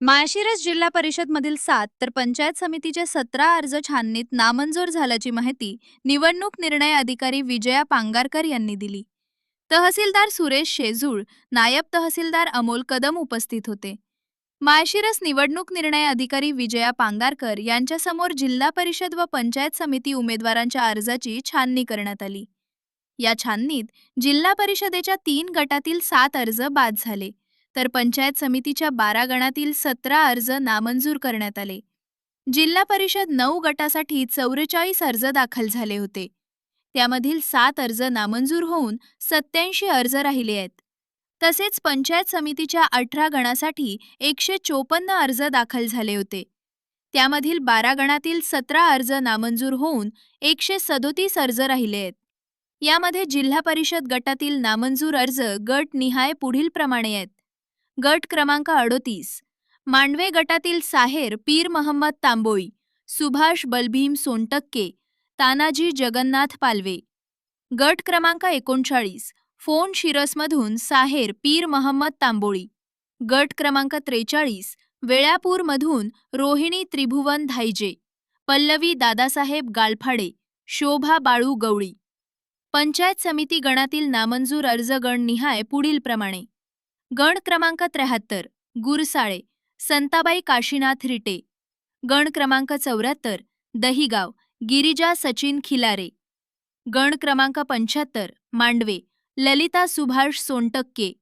माळशिरस जिल्हा परिषदमधील सात तर पंचायत समितीचे सतरा अर्ज छाननीत नामंजूर झाल्याची माहिती निवडणूक निर्णय अधिकारी विजया पांगारकर यांनी दिली. तहसीलदार सुरेश शेजूळ नायब तहसीलदार अमोल कदम उपस्थित होते. माळशिरस निवडणूक निर्णय अधिकारी विजया पांगारकर यांच्यासमोर जिल्हा परिषद व पंचायत समिती उमेदवारांच्या अर्जाची छाननी करण्यात आली. या छाननीत जिल्हा परिषदेच्या तीन गटातील सात अर्ज बाद झाले. तर पंचायत समितीच्या बारा गणातील सतरा अर्ज नामंजूर करण्यात आले. जिल्हा परिषद नऊ गटासाठी चौवेचाळीस अर्ज दाखल झाले होते. त्यामधील सात अर्ज नामंजूर होऊन सत्याऐंशी अर्ज राहिले आहेत. तसेच पंचायत समितीच्या अठरा गणासाठी एकशे चोपन्न अर्ज दाखल झाले होते. त्यामधील बारा गणातील सतरा अर्ज नामंजूर होऊन एकशे सदोतीस अर्ज राहिले आहेत. यामध्ये जिल्हा परिषद गटातील नामंजूर अर्ज गट निहाय पुढील प्रमाणे आहेत. गट क्रमांक अडोतीस. मांडवे गटातील साहेर पीर महम्मद तांबोळी सुभाष बलभीम सोनटक्के तानाजी जगन्नाथ पालवे. गट क्रमांक एकोणचाळीस. फोन शिरसमधून साहेर पीर महम्मद तांबोळी. गट क्रमांक त्रेचाळीस. वेळापूरमधून रोहिणी त्रिभुवन धायजे पल्लवी दादासाहेब गालफाडे शोभा बाळू गवळी. पंचायत समिती गणातील नामंजूर अर्ज गण निहाय पुढील प्रमाणे गण क्रमांक त्र्याहत्तर गुरसाळे संताबाई काशीनाथ रिटे. गण क्रमांक चौऱ्याहत्तर दहिगाव गिरिजा सचिन खिलारे. गण क्रमांक पंच्याहत्तर मांडवे ललिता सुभाष सोनटक्के.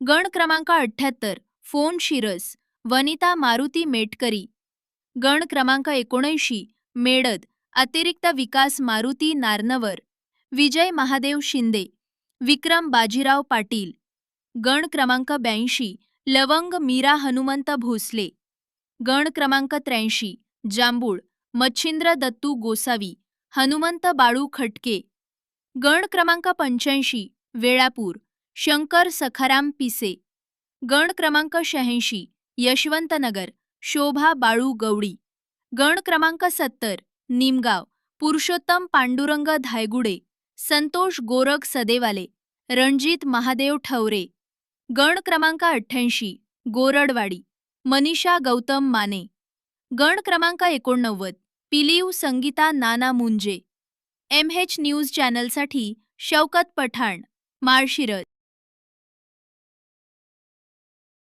गण क्रमांक अठ्ठ्याहत्तर फोन शिरस वनिता मारुती मेटकरी. गण क्रमांक एकोणऐंशी मेडद अतिरिक्त विकास मारुती नारनवर. विजय महादेव शिंदे विक्रम बाजीराव पाटील. गण क्रमांक ब्याऐंशी लवंग मीरा हनुमंत भोसले. गण क्रमांक त्र्याऐंशी जांभूळ मच्छिंद्र दत्तू गोसावी हनुमंत बाळू खटके. गण क्रमांक पंच्याऐंशी वेळापूर शंकर सखाराम पिसे. गण क्रमांक शहाऐंशी यशवंतनगर शोभा बाळू गवळी. गण क्रमांक सत्तर निमगाव पुरुषोत्तम पांडुरंग धायगुडे संतोष गोरख सदेवाले रणजित महादेव ठवरे. गण क्रमांक अठ्ठ्याऐंशी गोरडवाडी मनीषा गौतम माने. गण क्रमांक एकोणनव्वद Piliv Sangita Nana Munje. M H news चॅनलसाठी Shaukat Pathan Malshiras.